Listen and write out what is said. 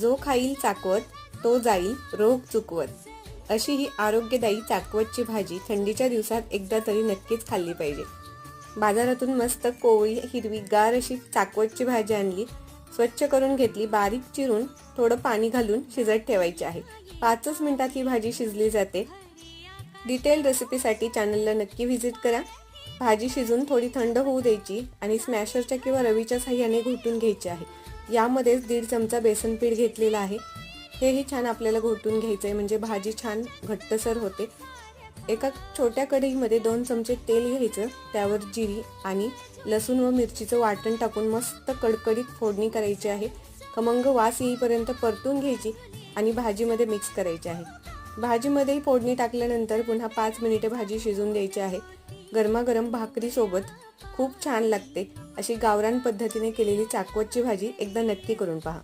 जो खाईल चाकवत तो जाईल रोग चुकवत. अशी ही आरोग्यदायी चाकवतची भाजी थंडीच्या दिवसात एकदा तरी नक्कीच खाल्ली पाहिजे. बाजारातून मस्त कोवळी हिरवी गार अशी चाकवतची भाजी आणली स्वच्छ करून घेतली बारीक चिरून थोडं पाणी घालून शिजत ठेवायची आहे. पाचच मिनिटात ही भाजी शिजली जाते. डिटेल रेसिपीसाठी चॅनलला नक्की व्हिजिट करा. भाजी शिजून थोडी थंड होऊ द्यायची आणि स्मॅशरच्या किंवा रवीच्या साह्याने घोटून घ्यायची आहे. यामध्येच दीड चमचा बेसन पीठ घेतलेलं आहे. हेही छान आपल्याला घोटून घ्यायचं आहे म्हणजे भाजी छान घट्टसर होते. एका छोट्या कढईमध्ये दोन चमचे तेल घ्यायचं त्यावर जिरी आणि लसूण व मिरचीचं वाटण टाकून मस्त कडकडीत फोडणी करायची आहे. खमंग वास येईपर्यंत परतून घ्यायची आणि भाजीमध्ये मिक्स करायची आहे. भाजीमध्येही फोडणी टाकल्यानंतर पुन्हा पाच मिनिटे भाजी शिजून द्यायची आहे. गरमागरम भाकरीसोबत खूप छान लागते. अशी गावरान पद्धतीने केलेली चाकवतची भाजी एकदा नक्की करून पहा.